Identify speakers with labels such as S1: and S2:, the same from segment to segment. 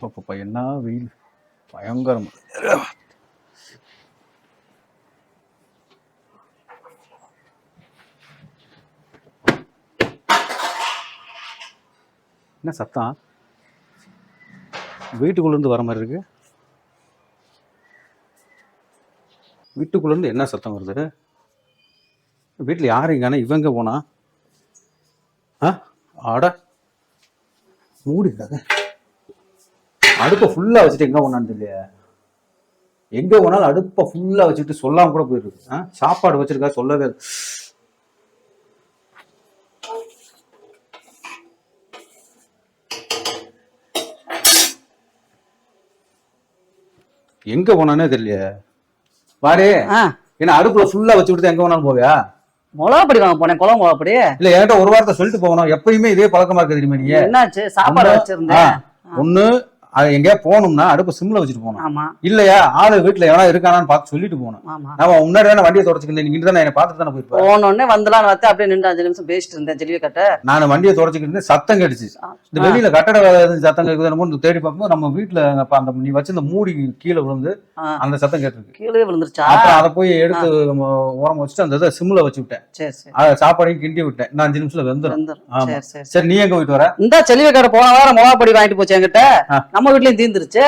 S1: அப்பப்பா என்ன வெயில்? பயங்கரமாக என்ன சத்தம்? வீட்டுக்குள்ளேருந்து வர மாதிரி இருக்கு. வீட்டுக்குள்ளேருந்து என்ன சத்தம் வருது? வீட்டில் யார் இங்கான? இவங்க போனா? ஆ? ஆட மூடி இருக்காங்க அடுப்பை ஃபுல்லாக வச்சுட்டு எங்கே போனான்னு தெரியல எங்கே போனாலும் அடுப்பை ஃபுல்லாக வச்சுட்டு சொல்லாம கூட போயிருக்கு ஆ சாப்பாடு வச்சிருக்கா சொல்லவே. எங்க போனானே தெரியல
S2: ஆ.
S1: ஏன்னா அடுப்புல ஃபுல்லா வச்சு விட்டு எங்க வேணாலும் போவியா?
S2: மிளகாப்பொடி வாங்க போனேன் குளம் மிளகாப்பொடி.
S1: இல்ல என்கிட்ட ஒரு வாரத்தை சொல்லிட்டு போகணும். எப்பயுமே இதே பழக்கமா இருக்கு தெரியுமா நீங்க
S2: என்னாச்சு? சாப்பாடு வச்சிருந்தேன்.
S1: ஒண்ணு அது எங்கேயா போகணும்னா அடுப்பு சிம்ல வச்சுட்டு போகணும்.
S2: ஆமா.
S1: இல்லையா? ஆளு வீட்டுல எவனா இருக்கானான்னு பார்த்து சொல்லிட்டு போகணும்.
S2: ஆமா.
S1: நம்ம முன்னாடி தானே வண்டியை தொடச்சிக்கிட்டு நீங்க தானே என்ன பார்த்துட்டு தானே போயிருப்பேன்
S2: போனோடனே வந்துலான்னு பார்த்து அப்படியே நின்று அஞ்சு நிமிஷம் பேசிட்டு இருந்தேன் ஜெல்லிய கட்ட.
S1: நான் வண்டியை தொடச்சிக்கிட்டு இருந்தேன், சத்தம் கேட்டுச்சு. இந்த வெளியில கட்டட சத்தம் கேட்குது தேடி பார்க்கும்போது நம்ம வீட்டுல அந்த நீ வச்சிருந்த மூடி கீழே விழுந்து. அந்த சத்தம் கேட்டிருக்கு.
S2: கீழே விழுந்துருச்சா?
S1: அப்புறம் அதை போய் எடுத்து நம்ம ஓரம் வச்சுட்டு அந்த இதை சிம்ல வச்சு விட்டேன். அதை சாப்பாடையும் கிண்டி விட்டேன். இன்னும் அஞ்சு நிமிஷத்துல வெந்துடும்.
S2: சரி
S1: நீ எங்க போயிட்டு வர?
S2: இந்த செல்வி கடை போன வாரம் மிளகாப்பொடி வாங்கிட்டு போச்சு என்கிட்ட.
S1: ஆ.
S2: நம்ம வீட்லயும் தீந்துருச்சு.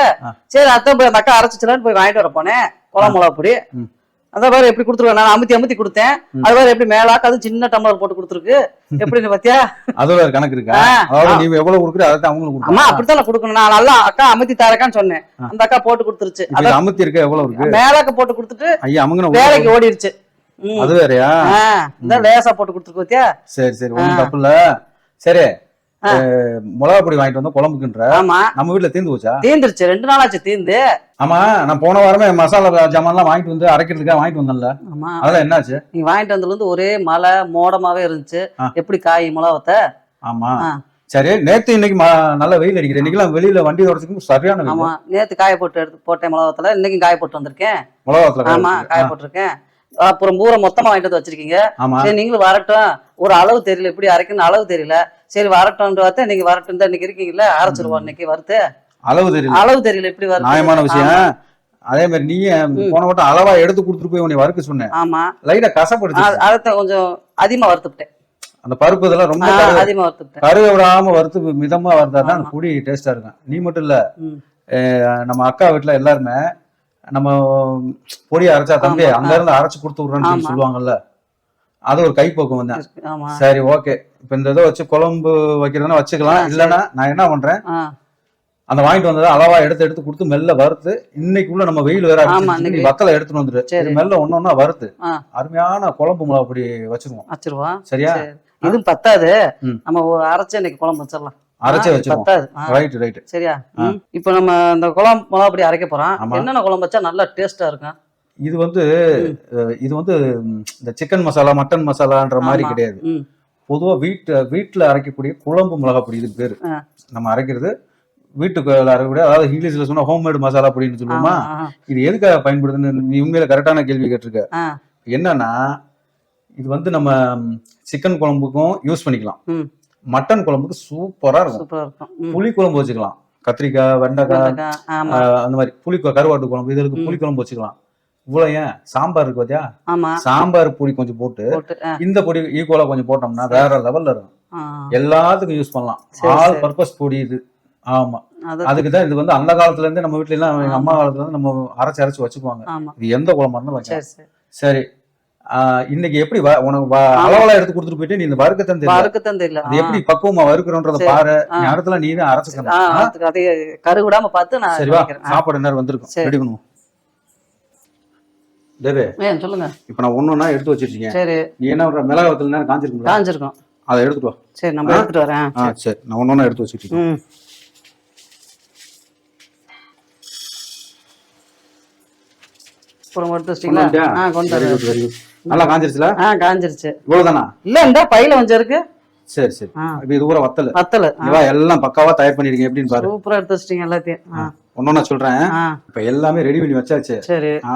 S2: சரி அத்தை போய் அந்த அக்கா அரைச்சிச்சலான்னு போய் வாங்கிட்டு வர போனேன். குளம் மிளகாப்பொடி.
S1: ம்.
S2: அதான் வேற எப்படி கொடுத்துருவேன் நான் அமுத்தி அமுத்தி கொடுத்தேன். அது வேற எப்படி மேலாக்க அது சின்ன டம்ளர் போட்டு கொடுத்துருக்கு. எப்படின்னு பாத்தியா?
S1: அதுல ஒரு கணக்கு இருக்கா. அதாவது நீ எவ்வளவு கொடுக்குற அதை அவங்களுக்கு
S2: அம்மா
S1: கொடுக்கணும்
S2: அப்படித்தான் நான் கொடுக்கணும். நான் நல்லா அக்கா அமுத்தி தரக்கான்னு சொன்னேன். அந்த அக்கா போட்டு கொடுத்துருச்சு.
S1: இது அமுத்தி இருக்க? எவ்வளவு இருக்கு?
S2: மேலாக்க போட்டு கொடுத்துட்டு
S1: ஐயா அமுங்கன
S2: வேலைக்கு ஓடிடுச்சு.
S1: அது வேறயா?
S2: இந்த லேசா போட்டு கொடுத்துருக்கு பாத்தியா?
S1: சரி சரி. ஒண்ணும் தப்பு இல்ல. சரி. மிளகா பொடி வாங்கிட்டு வந்தா குழம்புக்குன்ற.
S2: ஆமா.
S1: நம்ம வீட்டுல தீந்து போச்சா?
S2: தீந்துருச்சு ரெண்டு நாளாச்சு தீந்து.
S1: ஆமா நான் போன வாரமே மசாலா ஜாமான்லாம் வாங்கிட்டு வந்து அரைக்கிறதுக்காக வாங்கிட்டு வந்தேன்ல.
S2: ஆமா.
S1: அதெல்லாம் என்னாச்சு?
S2: நீங்க வாங்கிட்டு வந்ததுல இருந்து ஒரே மழை மோடமாவே இருந்துச்சு. எப்படி காய் மிளகத்தை
S1: ஆமா. சரி நேத்து இன்னைக்கு நல்ல வெயில் அடிக்குது. இன்னைக்கெல்லாம் வெளியில வண்டி தொடச்சுக்கும் சரியான
S2: ஆமா. நேத்து காய போட்டு எடுத்து போட்டேன் மிளகத்துல இன்னைக்கும் காய போட்டு வந்திருக்கேன்.
S1: மிளகாத்துல
S2: ஆமா காய போட்டிருக்கேன். அப்புறம் பூரா மொத்தமா வாங்கிட்டு வந்து வச்சிருக்கீங்க. சரி நீங்களும் வரட்டும். ஒரு அளவு தெரியல. எப்படி அரைக்கணும் அளவு தெரியல. சரி வரட்டும்னு பார்த்தா இன்னைக்கு வரட்டும் தான் இன்னைக்கு இருக்கீங்கல்ல? அரைச்சிருவோம் இன்னைக்கு வறுத்து
S1: அளவு தெரியல.
S2: அளவு தெரியல எப்படி வறுத்து
S1: நியாயமான விஷயம். அதே மாதிரி நீ போன வட்டம் அளவா எடுத்து கொடுத்துட்டு போய் உன்னை வறுக்க சொன்னேன்
S2: ஆமா.
S1: லைட்டா கசப்படுச்சு
S2: அ- அதைத்தான் கொஞ்சம் அதிகமா வறுத்துட்டேன்
S1: அந்த பருப்பு இதெல்லாம் ரொம்ப
S2: அதிகமா வறுத்துட்டேன்
S1: கருக விடாம வறுத்து மிதமா வறுத்தா தான் பொடி டேஸ்டா இருக்கும். நீ மட்டும் இல்ல. நம்ம அக்கா வீட்டுல எல்லாருமே நம்ம பொடியை அரைச்சா தம்பி அங்க இருந்து அரைச்சு கொடுத்து விடுறேன்னு சொல்லி. சொல்லுவாங்கல்ல. அது ஒரு கைப்போக்கம் வந்தேன் சரி ஓகே. இப்ப இந்த இதை வச்சு குழம்பு வைக்கிறதுனா வச்சுக்கலாம். இல்லைன்னா நான் என்ன பண்றேன்? அந்த வாங்கிட்டு வந்ததை அளவா எடுத்து எடுத்து கொடுத்து மெல்ல வறுத்து இன்னைக்குள்ள நம்ம வெயில் வேற
S2: இன்னைக்கு.
S1: வத்தலை எடுத்துட்டு வந்துரு மெல்ல ஒன்னொன்னா வறுத்து. அருமையான குழம்பு மிளகா பொடி வச்சிருவோம்.
S2: வச்சிருவோம்.
S1: சரியா?
S2: சரி. இதுவும் பத்தாது. நம்ம ஒரு அரைச்சு இன்னைக்கு குழம்பு வச்சிடலாம்.
S1: அரைச்சே வச்சிருவோம். ரைட் ரைட்
S2: சரியா. இப்போ நம்ம இந்த குழம்பு மிளகாப்பொடி அரைக்க போறோம். என்னென்ன குழம்பு வச்சா நல்லா டேஸ்டா இருக்கும்?
S1: இது வந்து இது வந்து இந்த சிக்கன் மசாலா மட்டன் மசாலான்ற மாதிரி. கிடையாது
S2: ம்.
S1: பொதுவா வீட்டு வீட்டுல அரைக்கக்கூடிய குழம்பு மிளகா பொடி இதுக்கு பேரு. நம்ம அரைக்கிறது வீட்டுக்கு அரைக்கக்கூடிய அதாவது இங்கிலீஷ்ல சொன்னா ஹோம்மேடு மசாலா பொடின்னு சொல்லுவோமா இது எதுக்காக பயன்படுதுன்னு நீ உண்மையில கரெக்டான கேள்வி கேட்டிருக்க. என்னன்னா இது வந்து நம்ம சிக்கன் குழம்புக்கும் யூஸ் பண்ணிக்கலாம். மட்டன் குழம்புக்கு சூப்பரா இருக்கும். புளி குழம்பு வச்சுக்கலாம் கத்திரிக்காய் வெண்டைக்காய் அந்த மாதிரி புளி கருவாட்டு குழம்பு இதுக்கு. புளி குழம்பு வச்சுக்கலாம் இவ்வளவு ஏன் சாம்பார் இருக்கு பாத்தியா? சாம்பார் பொடி கொஞ்சம் போட்டு இந்த பொடி ஈக்குவலா கொஞ்சம் போட்டோம்னா வேற லெவல்ல இருக்கும். எல்லாத்துக்கும் யூஸ் பண்ணலாம். ஆல். பர்பஸ் பொடி இது. ஆமா.
S2: அது
S1: அதுக்கு தான் இது வந்து அந்த காலத்துல இருந்து நம்ம வீட்ல எல்லாம் எங்க. அம்மா காலத்துல இருந்து நம்ம அரைச்சு அரைச்சு வச்சுக்குவாங்க. இது எந்த குழம்பா இருந்தாலும்
S2: சரி
S1: இன்னைக்கு எப்படி உனக்கு அளவெல்லாம் எடுத்து கொடுத்துட்டு போயிட்டு நீ இந்த தெரியல.
S2: வறுக்கத்தான் தெரியல.
S1: அது எப்படி பக்குவமா வறுக்கிறோன்றத. பாரு.
S2: ஆ.
S1: நீ தான் அரைச்சுக்கணும்.
S2: ஆ,
S1: ஆ?
S2: அதுக்கு அதே கரு விடாம பார்த்து நான்
S1: சரி வா.
S2: பண்ணிக்கிறேன். ஆ,
S1: சாப்பாடு நேரம் வந்திருக்கும். ரெடி பண்ணுவோம். தேவே
S2: சொல்லுங்க.
S1: இப்ப நான் ஒண்ணா எடுத்து வச்சிருக்கீங்க
S2: சரி.
S1: நீ என்ன பண்ற? மிளகா வத்தல் நேரம் காஞ்சிருக்கும்
S2: காஞ்சிருக்கும்.
S1: அதை எடுத்துட்டு வா.
S2: சரி நம்ம? எடுத்துட்டு வரேன்.
S1: ஆ சரி. நான் ஒண்ணா எடுத்து வச்சிருக்கேன்.
S2: ம். அப்புறம் எடுத்து வச்சிட்டீங்களா? ஆ கொண்டு
S1: good. நல்லா காஞ்சிருச்சுல?
S2: ஆ காஞ்சிருச்சு.
S1: இவ்வளவுதானா?
S2: இல்ல இந்த பையில கொஞ்சம் இருக்கு.
S1: சரி சரி. இது ஊற வத்தல்.
S2: வத்தல்.
S1: இவா எல்லாம் பக்காவா தயார் பண்ணிருக்கீங்க எப்படின்னு பாரு.
S2: சூப்பரா எடுத்து வச்சிட்டீங்க எல்லாத்தையும்.
S1: ஒன்னொன்னா சொல்றேன். இப்ப எல்லாமே ரெடி பண்ணி வச்சாச்சு.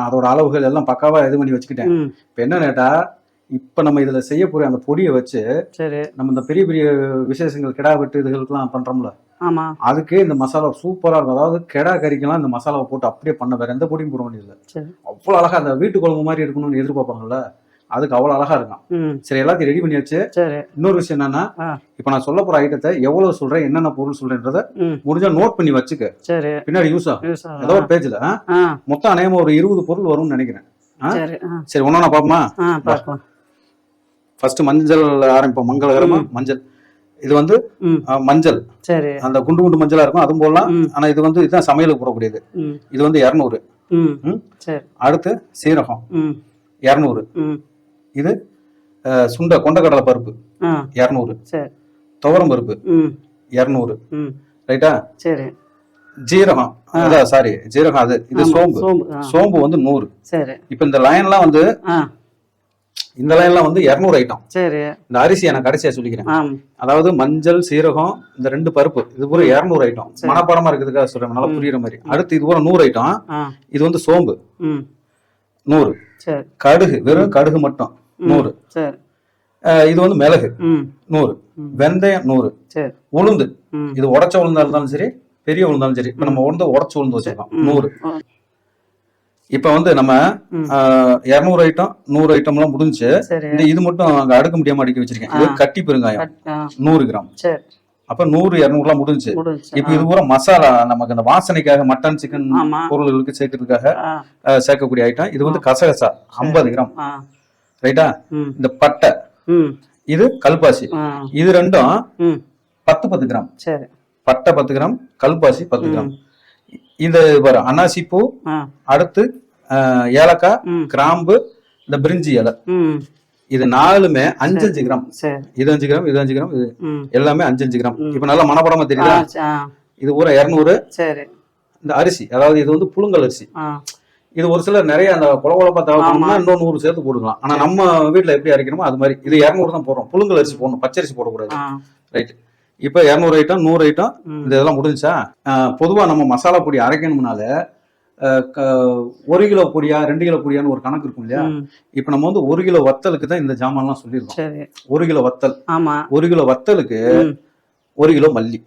S1: அதோட அளவுகள் எல்லாம் பக்காவா இது பண்ணி வச்சுக்கிட்டேன். இப்ப என்ன கேட்டா இப்ப நம்ம இதுல செய்ய போற அந்த பொடியை வச்சு
S2: சரி.
S1: நம்ம இந்த பெரிய பெரிய விசேஷங்கள் கிடா வெட்டு இதுகளுக்கெல்லாம் பண்றோம்ல.
S2: ஆமா.
S1: அதுக்கே இந்த மசாலா சூப்பரா இருக்கும். அதாவது கெடா கறிக்கெல்லாம் இந்த மசாலாவை போட்டு அப்படியே பண்ண வேற எந்த பொடியும் போட வேண்டியதில்லை.
S2: சரி.
S1: அவ்வளவு அழகா அந்த வீட்டு குழம்பு மாதிரி இருக்கணும்னு எதிர்பார்ப்பாங்கல்ல. அதுக்கு அவ்வளவு அழகா இருக்கும் சரி எல்லாத்தையும் ரெடி பண்ணியாச்சு.
S2: சரி.
S1: இன்னொரு விஷயம் என்னன்னா. இப்ப நான் சொல்ல போற ஐட்டத்தை எவ்வளவு சொல்றேன் என்னென்ன பொருள் சொல்றேன்றத முடிஞ்சா நோட் பண்ணி வச்சுக்க. பின்னாடி யூஸ் ஆகும். ஏதோ ஒரு பேஜ்ல மொத்தம் அநேகமா ஒரு இருபது பொருள் வரும்னு நினைக்கிறேன்?
S2: சரி ஆ.
S1: சரி ஒன்னா பாப்போமா ஃபர்ஸ்ட் மஞ்சள் ஆரம்பிப்போம் மங்களகரமா? மஞ்சள். இது வந்து மஞ்சள்.
S2: சரி.
S1: அந்த குண்டு குண்டு மஞ்சளா இருக்கும் அதுவும் போடலாம். ஆனா இது வந்து இதுதான் சமையலுக்கு போடக்கூடியது. இது வந்து இரநூறு. அடுத்து சீரகம். இரநூறு. இது சுண்ட கொண்டக்கடலை பருப்பு. இரநூறு. துவரம் பருப்பு. இரநூறு. ரைட்டா?
S2: சரி.
S1: ஜீரகம். அதான் சாரி ஜீரகம் அது. இது சோம்பு.
S2: சோம்பு
S1: வந்து நூறு.
S2: சரி.
S1: இப்போ இந்த லைன்லாம் வந்து இந்த லைன்லாம் வந்து இரநூறு ஐட்டம்.
S2: சரி.
S1: இந்த அரிசியை நான் கடைசியா சொல்லிக்கிறேன். அதாவது மஞ்சள் சீரகம் இந்த ரெண்டு பருப்பு. இது பூரா இரநூறு ஐட்டம். மனப்பாடமா இருக்கிறதுக்காக சொல்றேன். நல்லா புரியுற மாதிரி. அடுத்து இது பூரா நூறு ஐட்டம். இது வந்து சோம்பு. நூறு. கடுகு. வெறும் கடுகு மட்டும். நூறு. இது வந்து மிளகு. நூறு. வெந்தயம் நூறு. உளுந்து. இது உடச்ச உளுந்தா இருந்தாலும் சரி பெரிய உளுந்தாலும் சரி இப்ப நம்ம உளுந்து உடச்ச உளுந்து வச்சிருக்கோம். நூறு. இப்ப வந்து நம்ம. இரநூறு ஐட்டம் நூறு ஐட்டம் எல்லாம் முடிஞ்சு இது மட்டும் அங்க அடுக்க முடியாம அடிக்க வச்சிருக்கேன். இது. கட்டி பெருங்காயம். நூறு கிராம். அப்ப நூறு இரநூறுலாம் முடிஞ்சு. இப்ப இது பூரா மசாலா நமக்கு அந்த வாசனைக்காக மட்டன் சிக்கன் பொருள்களுக்கு சேர்க்கறதுக்காக சேர்க்கக்கூடிய ஐட்டம். இது வந்து கசகசா ஐம்பது கிராம். ரைட்டா? இந்த பட்டை. இது கல்பாசி. இது ரெண்டும் பத்து பத்து கிராம். பட்டை பத்து கிராம் கல்பாசி பத்து கிராம். இந்த பாரு அன்னாசி பூ அடுத்து ஏலக்காய் கிராம்பு இந்த பிரிஞ்சி இலை. இது நாலுமே அஞ்சு அஞ்சு கிராம். இது அஞ்சு கிராம் இது அஞ்சு கிராம் இது எல்லாமே அஞ்சு அஞ்சு கிராம். இப்ப நல்லா மனப்படமா தெரியுதா? இது பூரா இரநூறு. இந்த அரிசி அதாவது இது வந்து புழுங்கல் அரிசி. இது ஒரு சிலர் நிறைய அந்த குல குழப்பா தேவைப்படும்னா இன்னும் நூறு சேர்த்து போட்டுக்கலாம். ஆனா நம்ம வீட்ல எப்படி அரைக்கணுமோ அது மாதிரி. இது இரநூறு தான் போடுறோம். புழுங்கல் அரிசி போடணும். பச்சரிசி போடக்கூடாது. ரைட் இப்போ இரநூறு ஐட்டம் நூறு ஐட்டம்
S2: ம்.
S1: இந்த இதெல்லாம் முடிஞ்சா பொதுவா நம்ம மசாலா பொடி அரைக்கணும்னால ஒரு கிலோ பொடியா ரெண்டு கிலோ பொடியான்னு ஒரு கணக்கு இருக்கும் இல்லையா? இப்போ நம்ம வந்து ஒரு கிலோ வத்தலுக்கு தான் இந்த ஜாமான்லாம் சொல்லியிருக்கோம்.
S2: சரி.
S1: ஒரு கிலோ வத்தல்.
S2: ஆமா.
S1: ஒரு கிலோ வத்தலுக்கு ஒரு கிலோ மல்லி.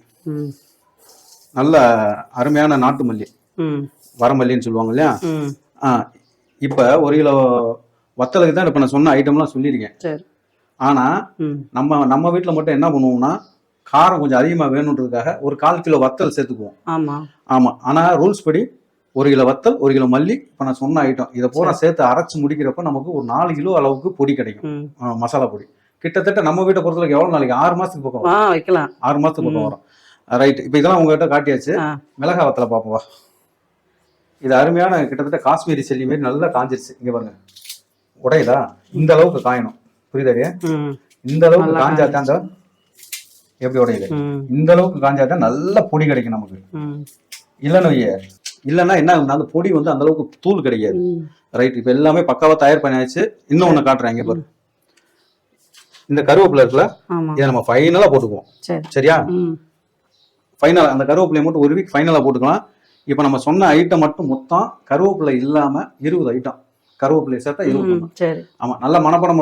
S1: நல்ல அருமையான நாட்டு மல்லி. வரமல்லின்னு சொல்லுவாங்க இல்லையா இப்போ ஒரு கிலோ வத்தலுக்கு தான் இப்போ நான் சொன்ன ஐட்டம்லாம் சொல்லியிருக்கேன். ஆனா நம்ம நம்ம வீட்டில் மட்டும் என்ன பண்ணுவோம்னா காரம் கொஞ்சம் அதிகமாக வேணுன்றதுக்காக ஒரு கால் கிலோ வத்தல் சேர்த்துக்குவோம்.
S2: ஆமா.
S1: ஆமா. ஆனா ரூல்ஸ் படி ஒரு கிலோ வத்தல் ஒரு கிலோ மல்லி இப்போ நான் சொன்ன ஐட்டம். இதை பூரா சேர்த்து அரைச்சு முடிக்கிறப்ப நமக்கு ஒரு நாலு கிலோ அளவுக்கு பொடி கிடைக்கும். மசாலா பொடி. கிட்டத்தட்ட நம்ம வீட்டை பொறுத்தவரைக்கும் எவ்வளவு நாளைக்கு? ஆறு மாசத்துக்கு பக்கம்
S2: வைக்கலாம்.
S1: ஆறு மாசத்துக்கு பக்கம் வரும். ரைட். இப்போ இதெல்லாம் உங்ககிட்ட காட்டியாச்சு. மிளகா வத்தலை பார்ப்போம் இது அருமையான கிட்டத்தட்ட காஷ்மீரி செல்லி மாதிரி நல்லா காஞ்சிருச்சு. இங்க பாருங்க. உடையுதா? இந்த அளவுக்கு காயணும். புரியுதாடியா இந்த அளவுக்கு காஞ்சாதான் அந்த எப்படி உடையுது? இந்த அளவுக்கு காஞ்சாதான் நல்ல பொடி கிடைக்கும் நமக்கு. இல்லைன்னு இல்லைன்னா என்ன ஆகும்னா அந்த பொடி வந்து அந்த அளவுக்கு தூள் கிடைக்காது. ரைட் இப்போ எல்லாமே பக்காவா தயார் பண்ணியாச்சு. இன்னும் ஒன்று காட்டுறேன் இங்க பாரு. இந்த கருவேப்பிலை இருக்குல்ல இதை நம்ம ஃபைனலாக போட்டுக்குவோம்.
S2: சரி.
S1: சரியா?
S2: ம்.
S1: ஃபைனல் அந்த கருவேப்பிலையை மட்டும் ஒரு வீக் ஃபைனலாக போட்டுக்கலாம். இப்போ நம்ம சொன்ன ஐட்டம் மட்டும் மொத்தம் கருவேப்பிலை இல்லாம இருபது ஐட்டம் கருவேப்பிலை சேர்த்தா இருபது ஆமா நல்ல மனப்படம்.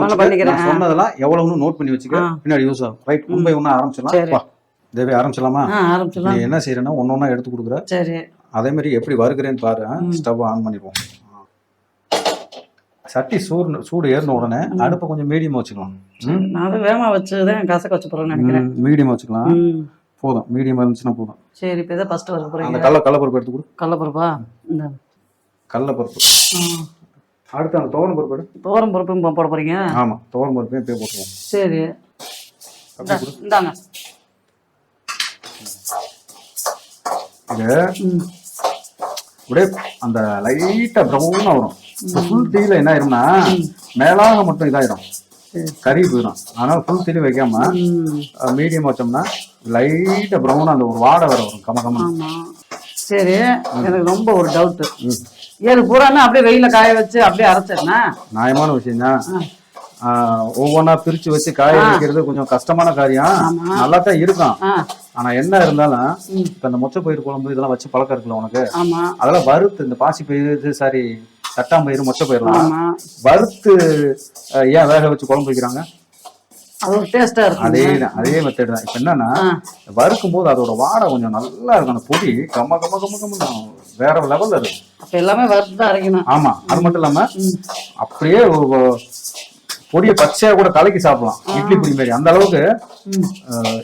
S1: நான் சொன்னதெல்லாம் எவ்வளவுன்னு நோட் பண்ணி வச்சுக்க. பின்னாடி யூஸ் ஆகும். ரைட் ஒன்றா
S2: சரி.
S1: ஆரம்பிச்சிடலாம் தேவி ஆரம்பிச்சிடலாமா?
S2: ஆ ஆரம்பிச்சிடலாம்.
S1: நீ என்ன செய்யறேன்னா ஒன்னொன்னா எடுத்து கொடுக்குற. அதே மாதிரி எப்படி வறுக்கிறேன்னு பாரு. ஸ்டவ் ஆன் பண்ணிடுவோம். சட்டி சூடு சூடு ஏறின உடனே அடுப்பை கொஞ்சம் மீடியமா வச்சுக்கலாம்
S2: நான் வேகமா வச்சு தான் கசக்க வச்சு போறேன்னு நினைக்கிறேன்.
S1: மீடியமா வச்சுக்கலாம். போதும். மீடியமா இருந்துச்சுன்னா போதும்.
S2: சரி இப்போ இதை ஃபர்ஸ்ட் வர
S1: அந்த கடல கடலப்பருப்பு எடுத்து கொடு.
S2: கடலப்பருப்பா இந்த.
S1: கடலப்பருப்பு அடுத்து அந்த துவரம் பருப்பு எடு.
S2: தோரம் பருப்பும் போ- போட போறீங்க?
S1: ஆமா துவரம் பருப்பையும் இப்பயே போட்டுருவோம்
S2: சரி. இந்தாங்க.
S1: இது அப்படியே அந்த லைட்டா ப்ரௌனா வரும். ஃபுல் தீல என்ன ஆயிரும்னா மேலாக மட்டும் இதாயிரும். கறி போயிடும் அதனால ஃபுல் தீல வைக்காம மீடியம் வச்சோம்னா லைட்டா ப்ரௌனா அந்த ஒரு வாடை வேற வரும் கம கம
S2: சரி எனக்கு ரொம்ப ஒரு டவுட்டு. ஏழு பூரானா அப்படியே வெயில காய வச்சு அப்படியே அரைச்சிடனா
S1: நியாயமான விஷயம் தான் ஒவ்வொன்றா பிரிச்சு வச்சு காய வைக்கிறது கொஞ்சம் கஷ்டமான காரியம். நல்லா தான் இருக்கும். ஆனா என்ன இருந்தாலும். இப்ப இந்த மொச்சை பயிர் குழம்பு இதெல்லாம் வச்சு பழக்கம் இருக்குல்ல உனக்கு? அதெல்லாம் வறுத்து இந்த பாசி பயிர் சாரி தட்டாம்பயிறு மொச்சை பயிரெல்லாம்
S2: ஆமா.
S1: வறுத்து ஏன் வேக வச்சு குழம்பு வைக்கிறாங்க?
S2: அது
S1: தான் அதே மெத்தட் தான். இப்போ என்னன்னா. வறுக்கும் போது அதோட வாடை கொஞ்சம் நல்லா இருக்கும். அந்த பொடி கம்ம கம்ம கம்ம கம்ம வேற லெவல்ல இருக்கும்.
S2: அப்ப எல்லாமே வறுத்து தான் அரைக்கணும்.
S1: ஆமா அது மட்டும் இல்லாம. அப்படியே பொடியை பச்சையா கூட கலக்கி சாப்பிடலாம். இட்லி பொடி மாதிரி. அந்த அளவுக்கு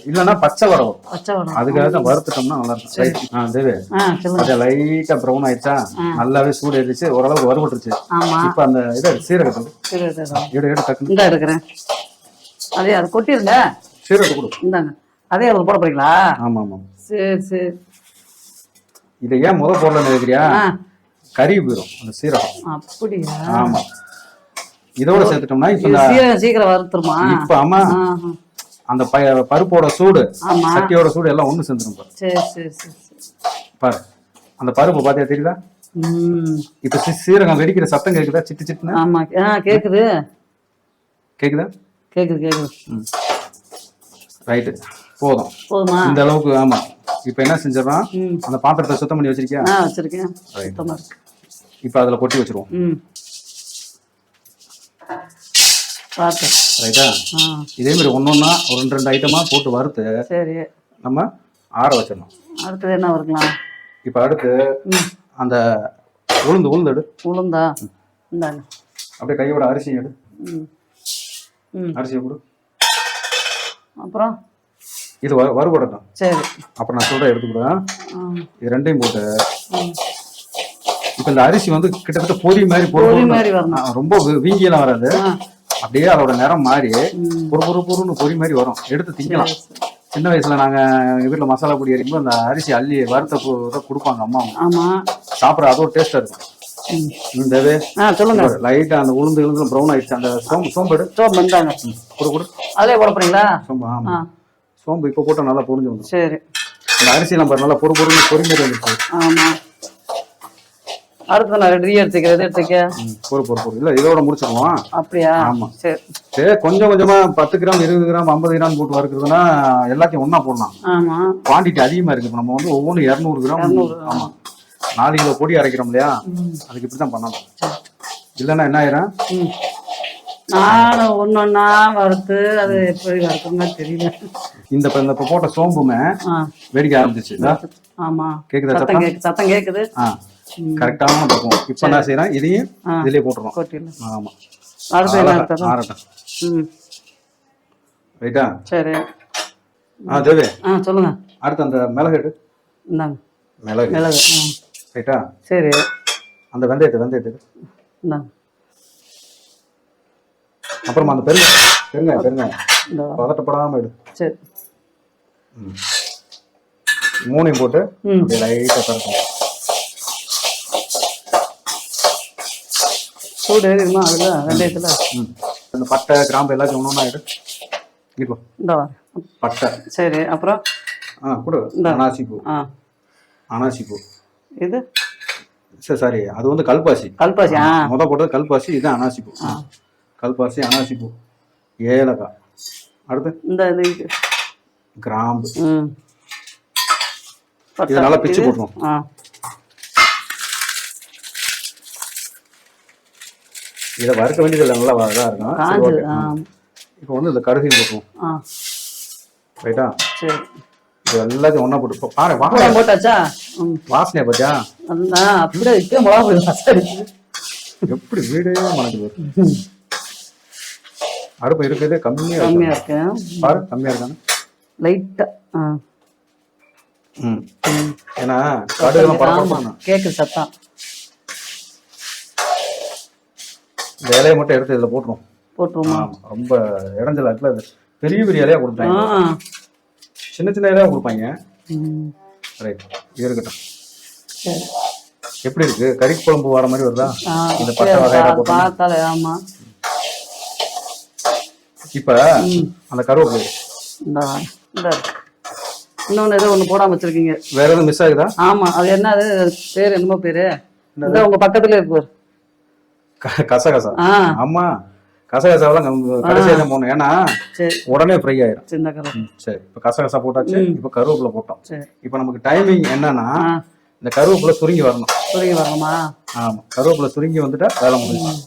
S1: இல்லைன்னா பச்சை வர வரும் அதுக்காக தான் வறுத்துட்டோம்னா நல்லா இருக்கும். ஆ தேவி அது லைட்டா ப்ரௌன் ஆயிடுச்சா? நல்லாவே சூடு ஏறிச்சு ஓரளவுக்கு வறுபட்டுருச்சு. இப்ப அந்த இதை சீரகத்தை
S2: சரி சரி, சரி.
S1: எடு எடு டக்குன்னு
S2: இந்தா எடுக்கிறேன். அதே அது கொட்டிருங்க
S1: சீரகத்தை கொடு.
S2: இந்தாங்க. அதே அதில் போட போறீங்களா?
S1: ஆமா ஆமா
S2: சரி சரி.
S1: இதை ஏன் முத போடலன்னு நினைக்கிறியா? கறி போயிடும் அந்த சீரகம்.
S2: அப்படியா?
S1: ஆமா. இதோட சேர்த்துட்டோம்னா இப்ப
S2: சீக்கிரம் வறுத்துருமா
S1: இப்ப ஆமா. அந்த பருப்போட சூடு சட்டியோட சூடு எல்லாம் ஒண்ணு சேர்ந்துடும் பாரு. பாரு. அந்த பருப்பு பாத்தியா தெரியுதா? இப்ப சீரகம் வெடிக்கிற சத்தம் கேக்குதா? சிட்டு சிட்டுன்னு?
S2: ஆமா. கேக்குது.
S1: கேக்குதா?
S2: கேக்குது கேக்குது.
S1: ரைட்டு. போதும்.
S2: போதுமா?
S1: இந்த அளவுக்கு ஆமா. இப்ப என்ன செஞ்சிடறோம்
S2: ம்.
S1: அந்த பாத்திரத்தை சுத்தம் பண்ணி வச்சிருக்கியா?
S2: வச்சிருக்கேன்.
S1: இப்ப அதுல கொட்டி வச்சிருவோம்.
S2: பார்த்தேன்
S1: ரைட்டா இதே மாதிரி ஒன்னொன்னா ஒரு ரெண்டு ரெண்டு ஐட்டமா போட்டு வறுத்து
S2: சரி.
S1: நம்ம ஆற வச்சிடணும்.
S2: அடுத்தது என்ன வறுக்கலாம்?
S1: இப்ப அடுத்து அந்த உளுந்து உளுந்து எடு.
S2: உளுந்தா? இந்தாங்க.
S1: அப்படியே கையோட அரிசி எடு. அரிசியை கொடு.
S2: அப்புறம்?
S1: இது வறு- வறுபடட்டும்.
S2: சரி.
S1: அப்புறம் நான் சொல்றேன் எடுத்துக்கிடுவேன்
S2: ஆ?
S1: இது ரெண்டையும் போட்டு. இப்ப இந்த அரிசி வந்து கிட்டத்தட்ட பொரி மாதிரி பொருள்
S2: மாதிரி வரணும்.
S1: ரொம்ப வீ- வீங்கியெல்லாம் வராது. அப்படியே அதோட நிறம் மாறி பொறு பொறு பொருன்னு பொரி மாதிரி வரும். எடுத்து திங்கலாம். சின்ன வயசுல நாங்க வீட்டுல மசாலா பொடி அடிக்கும்போது அந்த அரிசி அள்ளி வறுத்த கொடுப்பாங்க அம்மா
S2: ஆமா.
S1: சாப்பிட அதோட டேஸ்டா இருக்கும்.
S2: ஆ சொல்லுங்க.
S1: லைட்டா அந்த உளுந்து உளுந்து ப்ரௌன் ஆயிடுச்சு. அந்த சோம்பு சோம்பு
S2: சோம்பு வந்தாங்க.
S1: கொடு கொடு.
S2: அதிலே போட போறீங்களா?
S1: சோம்பு ஆமா. சோம்பு இப்போ போட்டா நல்லா பொரிஞ்சு வந்துடும்
S2: சரி.
S1: இந்த அரிசி நம்ம நல்லா பொறு பொறுன்னு பொரி மாதிரி வந்துருச்சு.
S2: ஆமா. அடுத்து நான் ரெடி எடுத்துக்க
S1: ம், பொறு பொறு பொறு. இல்ல இதோட முடிச்சிருவோம்
S2: அப்படியா?
S1: ஆமா.
S2: சரி.
S1: சரி கொஞ்சம் கொஞ்சமா பத்து கிராம் இருபது கிராம் ஐம்பது கிராம் போட்டு வறுக்கிறதுனா எல்லாத்தையும் ஒண்ணா போடலாம்.
S2: ஆமா.
S1: குவாண்டிட்டி அதிகமா இருக்கு. இப்ப நம்ம வந்து ஒவ்வொன்றும் இரநூறு கிராம் ஆமா. நாலு கிலோ பொடி அரைக்கிறோம் இல்லையா? அதுக்கு இப்படி தான் பண்ணணும். இல்லைன்னா என்ன ஆயிரும்?
S2: நானும் ஒன்னொன்னா வறுத்து அது எப்படி வறுக்கணும்னு தெரியல.
S1: இந்த இப்ப இந்த போட்ட சோம்புமே வெடிக்க ஆரம்பிச்சிச்சு இதா?
S2: ஆமா.
S1: கேக்குதா
S2: சத்தம்? கேக்கு சத்தம் கேக்குது.
S1: ஆ. கரெக்டான பக்கம் இப்ப என்ன செய்யறேன் இதையும். இதுலயே போட்டுறோம்.
S2: கொட்டிடலாம்
S1: ஆமா.
S2: அடுத்து என்ன ம்.
S1: ரைட்டா?
S2: சரி.
S1: ஆ தேவே.
S2: ஆ சொல்லுங்க.
S1: அடுத்து அந்த மிளகு எடு.
S2: இந்தாங்க.
S1: மிளகு.
S2: மிளகு
S1: ரைட்டா?
S2: சரி.
S1: அந்த வெந்தயத்தை வெந்தயத்தை.
S2: இந்தாங்க.
S1: அப்புறமா அந்த பெருங்காயம். பெருங்காயம் பெருங்காயம். பதட்டப்படாம எடு.
S2: சரி.
S1: மூணையும் போட்டு
S2: ம்.
S1: அப்படியே
S2: சூடு ஏறிடுமா அதில் வெந்தயத்தில்
S1: ம். அந்த பட்டை கிராம்பு எல்லாத்தையும் ஒன்று இருக்கு
S2: இந்த
S1: பட்டை.
S2: சரி அப்புறம்?
S1: ஆ கொடு. அனாசி பூ.
S2: ஆ.
S1: அனாசி பூ.
S2: இது?
S1: சரி சாரி. அது வந்து கல்பாசி.
S2: கல்பாசி ஆ
S1: முத போட்டது கல்பாசி இது அனாசி பூ. கல்பாசி அனாசி பூ. ஏலக்காய். அடுத்து?
S2: இந்த
S1: கிராம்பு.
S2: ம்.
S1: இதை நல்லா பிச்சு போட்டுருவோம். இதை வறுக்க வேண்டியது இல்லை நல்லா இதாக இருக்கும் இப்போ வந்து இந்த கடுகையும் போட்டுருவோம் ரைட்டா?
S2: சரி.
S1: இது எல்லாத்தையும் ஒன்றா போட்டு பாரு வாசனை.
S2: போட்டாச்சா
S1: வாசனையை பார்த்தியா
S2: அப்படியே இப்பயே மிளகா
S1: எப்படி வீடே மணக்குது அடுப்பு இருக்குது கம்மியாக
S2: கம்மியாக
S1: இருக்கு. பாரு கம்மியாக இருக்கானு.
S2: லைட்டாக
S1: ம். ஏன்னா கடுகுலாம் பரப்பணும்
S2: கேக்குது சத்தம்.
S1: இந்த இலையை மட்டும் எடுத்து இதில்
S2: போட்டுருமா.
S1: ஆமா, ரொம்ப இடைஞ்சலா இருக்குல்ல அது பெரிய பெரிய இலையா
S2: ஆ
S1: கொடுத்தாங்க சின்ன சின்ன இலையா கொடுப்பாங்க. ரைட் இது இருக்கட்டும். எப்படி இருக்கு? கறி குழம்பு வர மாதிரி வருதா? இந்த பட்டை வகையெல்லாம்
S2: அது பார்த்தாலே ஆமா.
S1: இப்ப அந்த கருவேப்பிலை
S2: இன்னொன்று ஏதோ ஒன்று போடாம வச்சிருக்கீங்க.
S1: வேற எதுவும் மிஸ் ஆகுதா?
S2: ஆமா அது என்னது? பேர் என்னமோ பேரு? உங்க பக்கத்துல இருக்கு
S1: கசகசா. ஆமா. கடைசியா தான் போகணும் ஏன்னா உடனே ஃப்ரை ஆயிரும்.
S2: சின்ன கலர்
S1: ம், சரி. இப்ப கசகசா போட்டாச்சு இப்ப கருவேப்பிலை போட்டோம்.
S2: சரி.
S1: இப்ப நமக்கு டைமிங் என்னன்னா இந்த கருவேப்பிலை சுருங்கி வரணும்.
S2: சுருங்கி வரணுமா?
S1: ஆமா. கருவேப்பிலை சுருங்கி வந்துட்டா வேலை முடியும்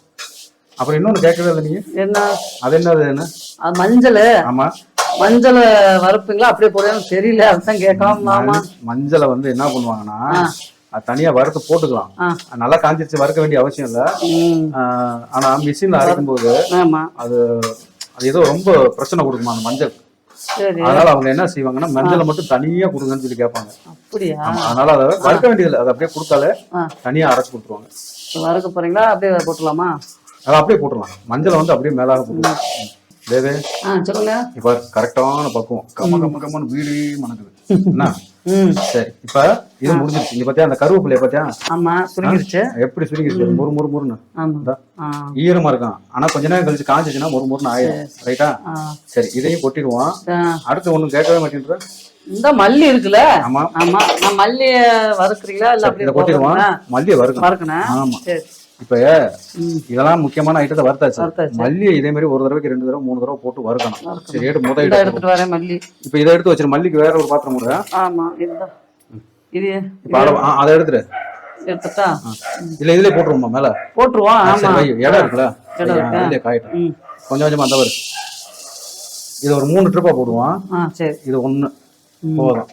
S1: அப்புறம் இன்னொன்னு கேட்கவே இல்லை நீங்க?
S2: என்ன?
S1: அது என்னது என்ன?
S2: அது மஞ்சள்.
S1: ஆமா.
S2: மஞ்சள் வறுப்பீங்களா? அப்படியே போடுறது தெரியல. அதுதான் கேட்கலாம்
S1: மஞ்சளை வந்து என்ன பண்ணுவாங்கன்னா அது தனியா வறுத்து போட்டுக்கலாம். நல்லா காஞ்சிருச்சு வறுக்க வேண்டிய அவசியம் இல்ல. ஆனா மிஷின்ல அரைக்கும் போது அது அது ஏதோ ரொம்ப பிரச்சனை கொடுக்குமா அந்த மஞ்சள்? அதனால அவங்க என்ன செய்வாங்கன்னா மஞ்சளை மட்டும் தனியா கொடுங்கன்னு சொல்லி கேட்பாங்க. அதனால அதை வறுக்க வேண்டியதில்லை. அதை அப்படியே கொடுத்தாலே. தனியா அரைச்சு கொடுத்துருவாங்க.
S2: வறுக்க போறீங்களா? அப்படியே போட்டுலாமா
S1: அதை அப்படியே போட்டுடலாம். மஞ்சளை வந்து அப்படியே மேலாக போட்டுருலாம் தேவே
S2: சொல்லுங்க.
S1: இப்ப கரெக்டான பக்குவம். கம்ம கம்ம கம்மன்னு வீடு மணக்குது. என்ன? சரி இப்ப இது முடிஞ்சிருச்சு. இங்க பாத்தியா அந்த கருவேப்பிலைய பாத்தியா?
S2: ஆமா சுருங்கிருச்சு.
S1: எப்படி சுருங்கிருச்சு முறு முறு முறுன்னு. ஈரமா இருக்கும் ஆனா கொஞ்ச நேரம் கழிச்சு காஞ்சிச்சுன்னா முறு முறுன்னு ஆயிடும் ரைட்டா சரி. இதையும் கொட்டிடுவோம். அடுத்து ஒண்ணும் கேட்கவே மாட்டேன்ற?
S2: இந்த மல்லி இருக்குல்ல?
S1: ஆமா.
S2: ஆமா. நான் மல்லிய வறுக்குறீங்களா? இல்ல
S1: இதை
S2: அப்படியே
S1: கொட்டிடுவோம்? மல்லியை வறுக்கணும்.
S2: வறுக்கணும்.
S1: ஆமா.
S2: சரி
S1: இப்ப இதெல்லாம் முக்கியமான ஐட்டத்தை வறுத்தாச்சு. மல்லியை இதே மாதிரி ஒரு தடவைக்கு ரெண்டு தடவை மூணு தடவை போட்டு வறுக்கணும். சரி எடுத்து முத
S2: இந்த
S1: எடுத்து
S2: எடுத்துட்டு வரேன் மல்லி.
S1: இப்ப இதை எடுத்து வச்சிரு. மல்லிக்கு வேற ஒரு பாத்திரம் கூட
S2: ஆமா இதுதான் இது
S1: அதை எடுத்துரு.
S2: எடுத்துட்டா?
S1: இல்ல இதுலயே போட்டுருவோமா மேல?
S2: போட்டுருவோம் ஆமா.
S1: இடம் இருக்குல்ல?
S2: இடம் இருக்கு.
S1: கொஞ்சம் கொஞ்சமா அந்த வரும் இது ஒரு மூணு ட்ரிப்பா போடுவோம்.
S2: சரி.
S1: இது ஒண்ணு. போதும்.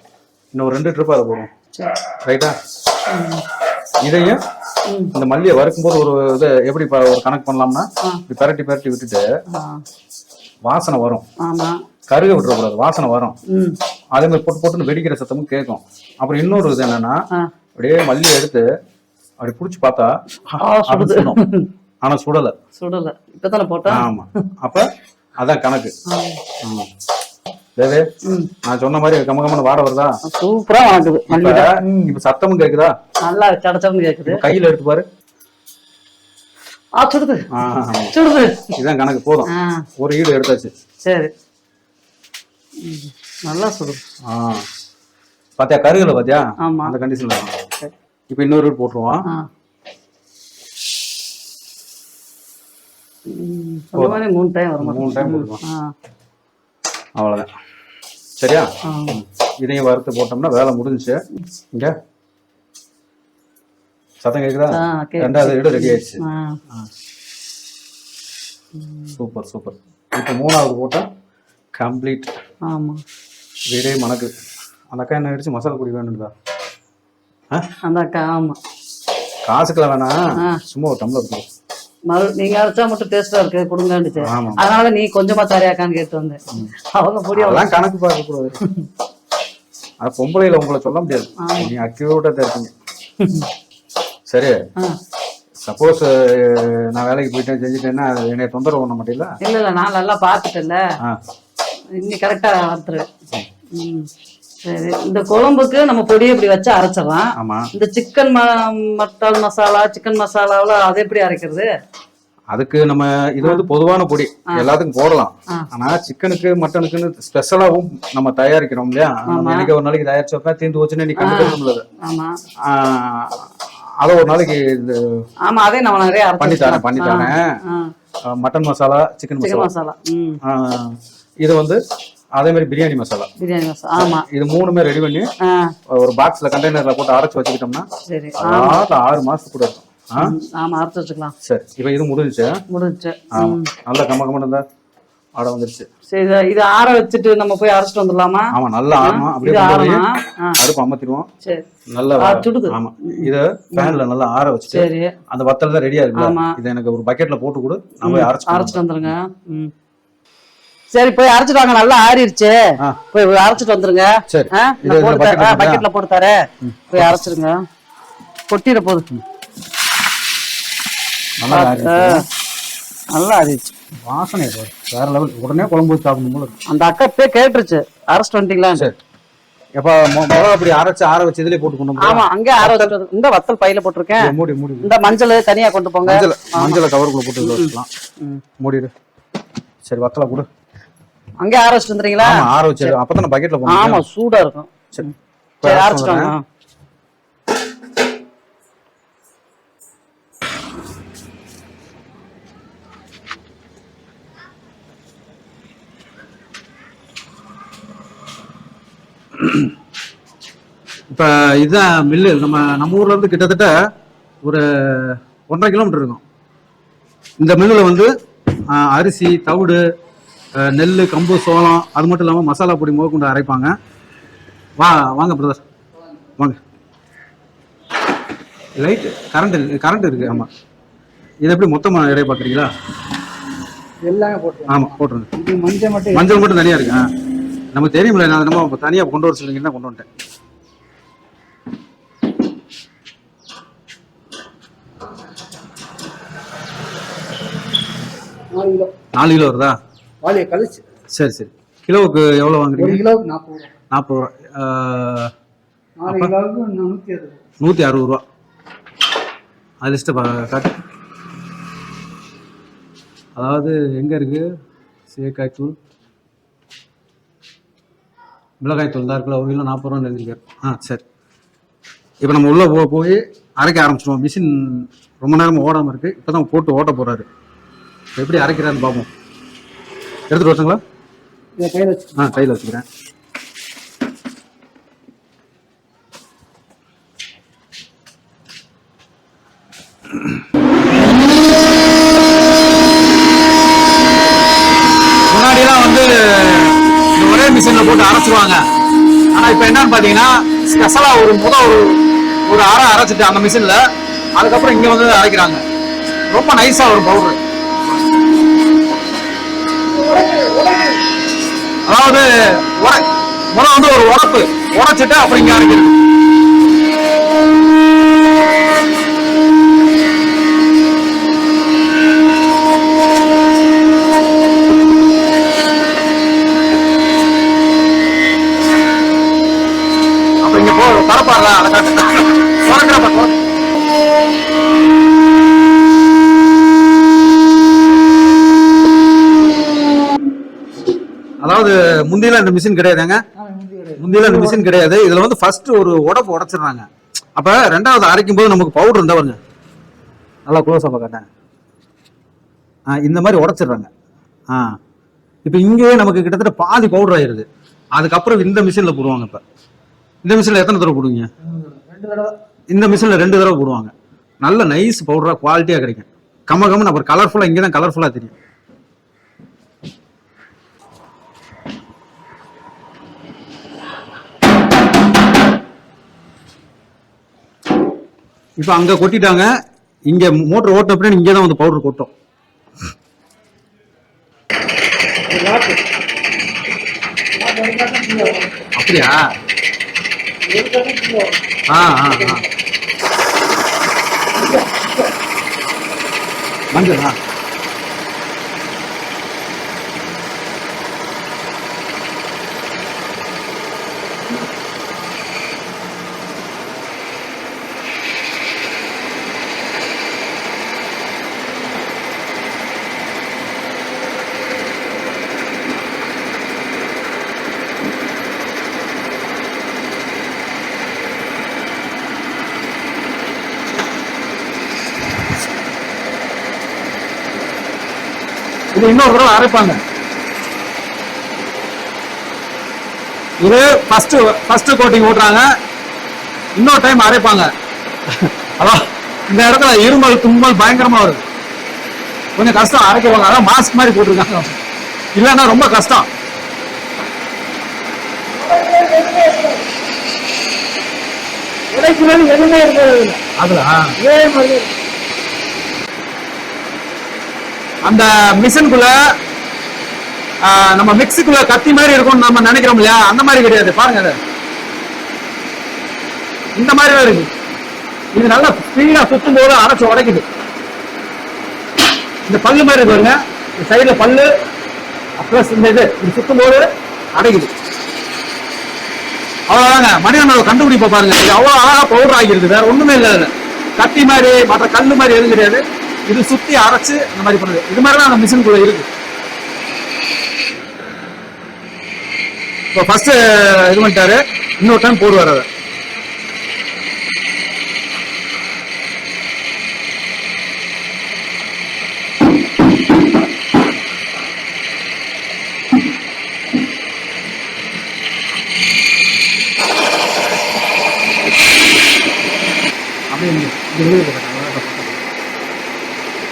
S1: இன்னும் ஒரு ரெண்டு ட்ரிப்பா அதை போடுவோம். ரைட்டா இதையும் இந்த மல்லியை வறுக்கும்போது ஒரு இது எப்படி ஒரு கணக்கு பண்ணலாம்னா. இப்படி பரட்டி பரட்டி விட்டுட்டு வாசனை வரும். கருக விட்டுறக்கூடாது வாசனை வரும். அதே மாதிரி போட்டு போட்டுன்னு வெடிக்கிற சத்தமும் கேட்கும் அப்புறம் இன்னொரு இது என்னன்னா அப்படியே மல்லியை எடுத்து அப்படி புடிச்சு பார்த்தா. ஆனா சுடல.
S2: சுடல. இப்பதானே போட்டா?
S1: ஆமா. அப்ப அதான் கணக்கு. தேவே நான் சொன்ன மாதிரி கம கமன்னு வாட வருதா?
S2: சூப்பரா மல்லி
S1: இப்ப சத்தமும் கேக்குதா?
S2: நல்லா சடச்சடன்னு கேக்குது.
S1: கையில எடுத்து பாரு.
S2: ஆ சுடுது. சுடுது.
S1: இதான் கணக்கு. போதும். ஒரு ஈடு எடுத்தாச்சு.
S2: சரி. நல்லா சுடுது
S1: ஆ. பாத்தியா கருகல பாத்தியா?
S2: ஆமா.
S1: அந்த கண்டிஷன்ல. இப்ப இன்னொரு
S2: சொன்ன மாதிரி மூணு டைம் வர
S1: மூணு டைம் போட்டுருவோம்.
S2: ஆ.
S1: அவ்வளவுதான். சரியா. இதையும் வறுத்து போட்டோம்னா வேலை முடிஞ்சுச்சு. இங்க. சத்தம் கேக்குதா? ரெண்டாவது ஈடு ரெடி ஆயிடுச்சு. Super super. இப்போ மூணாவது போட்டா கம்ப்ளீட்
S2: ஆமா.
S1: வீடே மணக்கு. அந்த அக்கா என்ன அடிச்சு மசாலா பொடி ஆ?
S2: அந்த அக்கா ஆமா.
S1: காசுக்கெல்லாம் வேணாம். சும்மா ஒரு டம்ளர் கொடு.
S2: மறு நீங்க அரைச்சா மட்டும் டேஸ்டா இருக்கு கொடுங்கன்னுச்சு
S1: ஆமா.
S2: அதனால நீ கொஞ்சமா தரையாக்கான்னு கேட்டு வந்தேன். அவங்க பொடி
S1: அதெல்லாம் கணக்கு பார்க்க கூடாது. அது பொம்பளையில உங்களை சொல்ல முடியாது. நீ அக்யூரேட்டா தான் இருக்கீங்க சரி. சப்போஸ் நான் வேலைக்கு போயிட்டேன் செஞ்சுட்டேன்னா என்னைய தொந்தரவு பண்ண மாட்டீங்களா?
S2: இல்ல இல்ல நான் நல்லா பாத்துட்டேன்ல
S1: ஆ
S2: இன்னி கரெக்டா வறுத்துருவேன் ம். சரி. இந்த குழம்புக்கு நம்ம பொடியை இப்படி வச்சு அரைச்சிடலாம்.
S1: ஆமா.
S2: இந்த சிக்கன் மட்டன் மசாலா சிக்கன் மசாலாவில் அதை எப்படி அரைக்கிறது?
S1: அதுக்கு நம்ம இது வந்து பொதுவான பொடி. எல்லாத்துக்கும் போடலாம். ஆனா சிக்கனுக்கு மட்டனுக்குன்னு ஸ்பெஷலாவும் நம்ம தயாரிக்கிறோம் இல்லையா? நம்ம என்னைக்கு ஒரு நாளைக்கு தயாரிச்சு வைப்பா தீர்ந்து வச்சுன்னு நீ கண்டுக்கிறது
S2: ஆமா.
S1: அதை ஒரு நாளைக்கு இது
S2: ஆமா அதே நம்ம நிறைய ஆ,
S1: ஆ, மட்டன் மசாலா சிக்கன் மசாலா.
S2: ம்.
S1: இது வந்து அதே மாதிரி பிரியாணி மசாலா.
S2: பிரியாணி மசாலா ஆமா.
S1: இது மூணுமே ரெடி பண்ணி ஒரு பாக்ஸ்ல கண்டெய்னர்ல போட்டு அரைச்சு வச்சுக்கிட்டோம்னா
S2: சரி
S1: ஆறு மாசத்துக்கு கூட இருக்கும்.
S2: ஆமா அரைச்சு வச்சுக்கலாம்.
S1: சரி இப்போ இது முடிஞ்சுச்சு?
S2: முடிஞ்சு
S1: ஆமா நல்ல கம்ம கம்மன் இருந்தா ஆட வந்துருச்சு.
S2: சரி இத- ஆற வச்சுட்டு நம்ம போய் அரைச்சிட்டு வந்துடலாமா?
S1: ஆமா நல்லா ஆடணும் அப்படியே அடுப்பு அமர்த்திடுவோம்.
S2: சரி.
S1: நல்லா
S2: சுடுது.
S1: ஆமா. இத ஃபேன்ல நல்லா ஆற வச்சுட்டு
S2: சரி.
S1: அந்த வத்தல் தான் ரெடியா இருக்கு. இதை எனக்கு ஒரு பக்கெட்ல போட்டு கொடு. போய் அரைச்சு
S2: அரைச்சிட்டு வந்துருங்க. சரி போய் அரைச்சிட்டு வாங்க. நல்லா ஆறிடுச்சு. போய் அரைச்சிட்டு வந்துருங்க.
S1: இதுல?
S2: பக்கெட்ல போட்டு தரேன் போய் அரைச்சிருங்க. கொட்டிட போகுது.
S1: நல்லா ஆறிடுச்சு. வாசனை. வேற லெவல் உடனே குழம்பு வச்சு சாப்பிடணும் போல.
S2: அந்த அக்கா இப்பயே கேட்டுருச்சு. அரைச்சிட்டு வந்துட்டீங்களா?
S1: சரி. எப்ப மொ- மிளகா அப்படி அரைச்சு ஆற வச்சு இதுலயே போட்டு கொண்டு
S2: ஆமா அங்கே ஆற வந்து- இந்த வத்தல் பையில போட்டிருக்கேன்.
S1: மூடி மூடி
S2: இந்த மஞ்சள் தனியா கொண்டு போங்க.
S1: மஞ்சள் மஞ்சளை கவருக்குள்ள போட்டு இதுல வச்சுக்கலாம். மூடிடு. சரி வத்தலை கொடு.
S2: அங்கே ஆற
S1: ஆமா ஆற வச்சு அப்பதான் பக்கெட்ல போடணும்.
S2: ஆமா சூடா இருக்கும்.
S1: சரி.
S2: வாங்க
S1: இப்ப இதுதான் மில்லு. நம்ம நம்ம ஊர்ல இருந்து கிட்டத்தட்ட ஒரு ஒன்றரை கிலோமீட்டர் இருக்கும். இந்த மில்லில் வந்து அரிசி தவிடு நெல் கம்பு சோளம் அது மட்டும் இல்லாமல் மசாலா பொடி முதற்கொண்டு அரைப்பாங்க. வா வாங்க பிரதர் வாங்க. லைட் கரண்ட் கரண்ட் இருக்கு ஆமாம் இது எப்படி மொத்தமாக எடைய பார்க்குறீங்களா?
S3: எல்லாமே போட்டு
S1: ஆமாம் போட்டுருங்க.
S3: இது மஞ்சள் மட்டும்
S1: மஞ்சள் மட்டும் தனியாக இருக்கு. நமக்கு தெரியுமில்ல நான் நம்ம தனியாக கொண்டு வர சொல்லுங்கன்னா கொண்டு வந்துட்டேன்.
S3: நாலு கிலோ
S1: வருதா?
S3: வாளியை கழிச்சு.
S1: சரி சரி. கிலோவுக்கு எவ்வளோ
S3: ஒரு
S1: வாங்குறீங்க
S3: கிலோவுக்கு நாற்பது ரூபா.
S1: நாற்பது ரூபா.
S3: நாலு கிலோவுக்கு நூற்றி அறுபது
S1: நூற்றி அறுபது ரூபா. அது லிஸ்ட்டை காட்டு. அதாவது எங்கே இருக்குது சீக்காய் தூள். மிளகாய் தூள் தான் இருக்குல்ல ஒரு கிலோ நாற்பது ரூபான்னு எழுதிருக்காரு ஆ சரி. இப்போ நம்ம உள்ளே போ போய் அரைக்க ஆரம்பிச்சிடுவோம் மிஷின் ரொம்ப நேரமாக ஓடாமல் இருக்குது இப்போ தான் போட்டு ஓட்ட போகிறாரு எப்படி அரைக்கிறான்னு பார்ப்போம் எடுத்துகிட்டு வரட்டுங்களா?
S3: கையில் வச்சு
S1: ஆ கையில் வச்சுக்கிறேன். முன்னாடிலாம் வந்து ஒரே மிஷினில் போட்டு அரைச்சிருவாங்க. ஆனால் இப்போ என்னன்னு பார்த்தீங்கன்னா ஸ்பெஷலாக ஒரு முத ஒரு ஒரு அரை அரைச்சிட்டு அந்த மிஷினில் அதுக்கப்புறம் இங்கே வந்து அரைக்கிறாங்க. ரொம்ப நைஸாக ஒரு பவுடர் அதாவது உரை முறை வந்து ஒரு உரப்பு உரைச்சிட்டு அப்படிங்க இங்கே அரைக்கிறது அப்புறம் இங்க போ பரப்பாடுறா அதை காட்டு உரக்கிறப்ப அதாவது முந்தியெல்லாம் இந்த மிஷின் கிடையாதுங்க. முந்தியெல்லாம் இந்த மிஷின் கிடையாது. இதுல வந்து ஃபர்ஸ்ட் ஒரு உடப்பு உடைச்சிடுறாங்க. அப்ப ரெண்டாவது அரைக்கும் போது நமக்கு பவுடர் இருந்தா வருங்க நல்லா க்ளோஸ் அப்ப காட்டேன் ஆ இந்த மாதிரி உடைச்சிடுறாங்க. ஆ இப்போ இங்கேயே நமக்கு கிட்டத்தட்ட பாதி பவுடர் ஆயிருது. அதுக்கப்புறம் இந்த மிஷினில் போடுவாங்க இப்போ. இந்த மிஷினில் எத்தனை தடவை போடுவீங்க?
S3: ரெண்டு தடவை.
S1: இந்த மிஷினில் ரெண்டு தடவை போடுவாங்க. நல்ல நைஸ் பவுடராக குவாலிட்டியாக கிடைக்கும். கம்ம கம்மன்னு அப்புறம் கலர்ஃபுல்லாக இங்கே தான் கலர்ஃபுல்லாக தெரியும். இப்போ அங்கே கொட்டிட்டாங்க. இங்கே மோட்டர் ஓட்ட பின்னாடி இங்கே தான் வந்து பவுடர் கொட்டும். அப்படியா?
S3: ஆ
S1: ஆ ஆ ஆ. மஞ்சளா? இது இன்னொரு தடவை அரைப்பாங்க. இது ஃபர்ஸ்ட் ஃபர்ஸ்ட் கோட்டிங் ஓட்டுறாங்க இன்னொரு டைம் அரைப்பாங்க. அதான் இந்த இடத்துல இருமல் தும்மல் பயங்கரமா வருது. கொஞ்சம் கஷ்டம் அரைக்கவாங்க. அதான் மாஸ்க் மாதிரி போட்டிருக்காங்க. இல்லைன்னா ரொம்ப கஷ்டம்.
S3: உடைக்கிறது எதுவுமே இருக்கிறது
S1: அதுல
S3: இதே மாதிரி இருக்கும்.
S1: அந்த மிஷினுக்குள்ள நம்ம மிக்ஸிக்குள்ள கத்தி மாதிரி இருக்கும்னு நம்ம நினைக்கிறோம் இல்லையா? அந்த மாதிரி கிடையாது. பாருங்க இந்த மாதிரி தான் இருக்கு. இது நல்லா ஸ்பீடா சுத்தும் போது அரைச்சு உடைக்குது. இந்த பல்லு மாதிரி இருக்கு பாருங்க. இந்த சைடுல பல்லு ப்ளஸ் இந்த இது இது சுத்தும் போது அடைக்குது. அவ்வளவுதாங்க. மனிதனோட கண்டுபிடிப்பை பாருங்க. இது அவ்வளவு அழகா பவுடர் ஆகிருக்கு வேற ஒண்ணுமே இல்லை கத்தி மாதிரி மற்ற கல்லு மாதிரி எதுவும் கிடையாது. இது சுத்தி அரைச்சு அந்த மாதிரி பண்ணுது. இது மாதிரி தான் அந்த மிஷின் கூட இருக்கு. இப்போ ஃபர்ஸ்ட் இது பண்ணிட்டாரு. இன்னொரு டைம் போடுவார் அதை.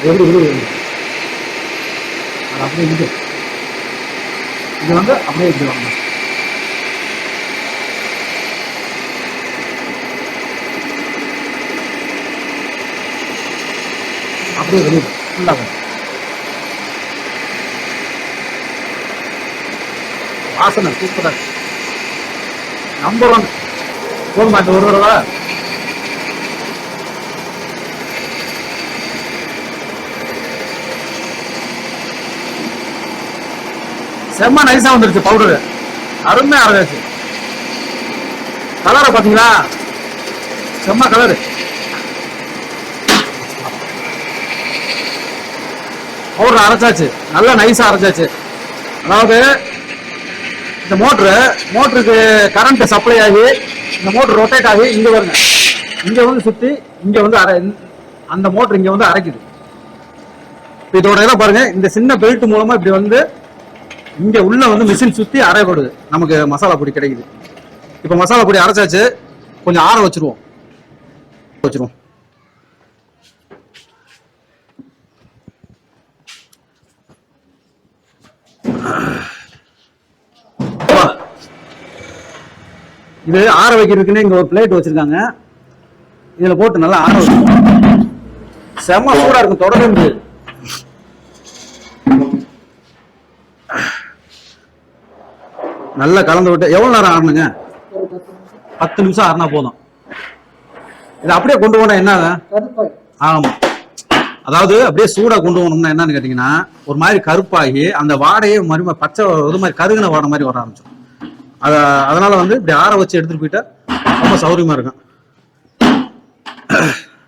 S1: எப்படி விழுது அது அப்படியே இது இது வந்து அப்படியே இப்படி வரணும் அப்படியே வெளியே ஃபுல்லாக வாசனை சூப்பராக நம்பர் ஒன் போதுமா இந்த ஒரு தடவை. செம்ம நைஸா வந்துருச்சு பவுடரு அருமையா அரைஞ்சாச்சு கலரை பாத்தீங்களா செம்ம கலரு பவுடர் அரைச்சாச்சு. நல்லா நைஸா அரைச்சாச்சு. அதாவது இந்த மோட்ரு மோட்டருக்கு கரண்ட் சப்ளை ஆகி இந்த மோட்டர் ரொட்டேட் ஆகி இங்க வருங்க. இங்க வந்து சுத்தி இங்க வந்து அரை அந்த மோட்டர் இங்க வந்து அரைக்குது. இதோட இதை பாருங்க. இந்த சின்ன பெல்ட் மூலமா இப்படி வந்து இங்க உள்ள வந்து மிஷின் சுத்தி அரைப்படுது நமக்கு மசாலா பொடி கிடைக்குது. இப்போ மசாலா பொடி அரைச்சாச்சு. கொஞ்சம் ஆற வச்சிருவோம். வச்சிருவோம். இது ஆற வைக்கிறதுக்குன்னு இங்க ஒரு பிளேட் வச்சிருக்காங்க. இதுல போட்டு நல்லா ஆற வச்சிருக்கோம் செம்ம சூடா இருக்கும். தொடவே முடியாது நல்லா கலந்து விட்டு எவ்வளவு நேரம் ஆடணுங்க? பத்து நிமிஷம் ஆறினா போதும். இதை அப்படியே கொண்டு போனா என்ன ஆமா. அதாவது அப்படியே சூடா கொண்டு போனோம்னா என்னன்னு கேட்டீங்கன்னா ஒரு மாதிரி கருப்பாகி அந்த வாடையே மறும பச்சை இது மாதிரி கருகின வாடை மாதிரி வர ஆரம்பிச்சோம் அத அதனால வந்து இப்படி ஆற வச்சு எடுத்துட்டு போயிட்டா ரொம்ப சௌரியமா இருக்கும்.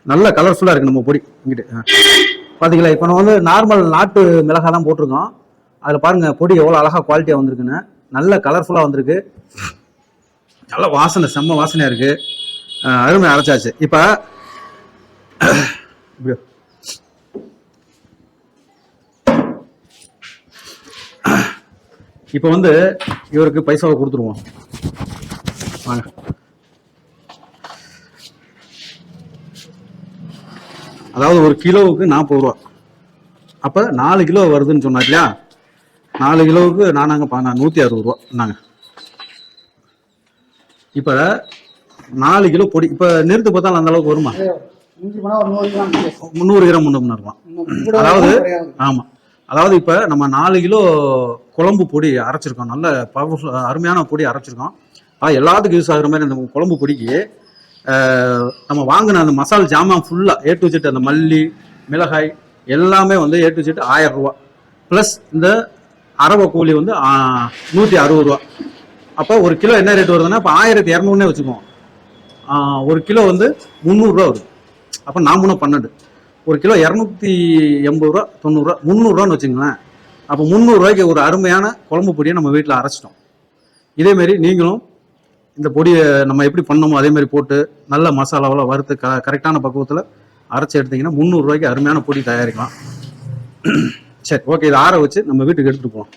S1: நல்ல கலர்ஃபுல்லா இருக்கு நம்ம பொடி இங்கிட்டு. பாத்தீங்களா இப்போ நம்ம வந்து நார்மல் நாட்டு மிளகாய் தான் போட்டிருக்கோம். அதுல பாருங்க பொடி எவ்வளவு அழகா குவாலிட்டியா வந்திருக்குன்னு. நல்ல கலர்ஃபுல்லாக வந்திருக்கு. நல்ல வாசனை செம்ம வாசனையாக இருக்கு. அருமை அரைச்சாச்சு. இப்போ இப்போ வந்து இவருக்கு பைசாவை கொடுத்துருவோம். வாங்க. அதாவது ஒரு கிலோவுக்கு நாற்பது ரூபா. அப்போ நாலு கிலோ வருதுன்னு சொன்னா இல்லையா? நாலு கிலோவுக்கு நானாங்க பா- நூற்றி அறுபது ரூபா நாங்க இப்போ நாலு கிலோ பொடி இப்போ நிறுத்து பார்த்தாலும் அந்த அளவுக்கு வருமா? முந்நூறு கிராம் இருக்கும்
S3: கூட
S1: அதாவது
S3: கிடையாது.
S1: ஆமா. அதாவது இப்ப நம்ம நாலு கிலோ குழம்பு பொடி அரைச்சிருக்கோம். நல்ல பவர்ஃபுல் அருமையான பொடி அரைச்சிருக்கோம். ஆ எல்லாத்துக்கும் யூஸ் ஆகுற மாதிரி அந்த குழம்பு பொடிக்கு நம்ம வாங்கின அந்த மசால் ஜாமான் ஃபுல்லா ஏ டு ஜெட் அந்த மல்லி மிளகாய் எல்லாமே வந்து ஏ டு ஜெட் ஆயிரம் ரூபா. ப்ளஸ் இந்த அரவ கூலி வந்து நூற்றி நூத்தி அறுபது ரூபா. அப்போ ஒரு கிலோ என்ன ரேட் வருதுன்னா இப்போ ஆயிரத்தி இரநூறுனே வச்சுக்குவோம் ஒரு கிலோ வந்து முந்நூறுரூவா வருது. அப்போ நான் மூணு பன்னெண்டு. ஒரு கிலோ இரநூத்தி எண்பது ரூபா தொண்ணூறுரூவா முந்நூறுரூவான்னு வச்சுங்களேன் அப்போ முந்நூறுரூவாய்க்கு ஒரு அருமையான குழம்பு பொடியை நம்ம வீட்டில் அரைச்சிட்டோம். இதேமாரி நீங்களும் இந்த பொடியை நம்ம எப்படி பண்ணோமோ அதே மாதிரி போட்டு நல்ல மசாலாவில் வறுத்து க கரெக்டான பக்குவத்தில் அரைச்சி எடுத்தீங்கன்னா முந்நூறுரூவாய்க்கு அருமையான பொடி தயாரிக்கலாம். சரி ஓகே இதை ஆற வச்சு நம்ம வீட்டுக்கு எடுத்துகிட்டு போகலாம்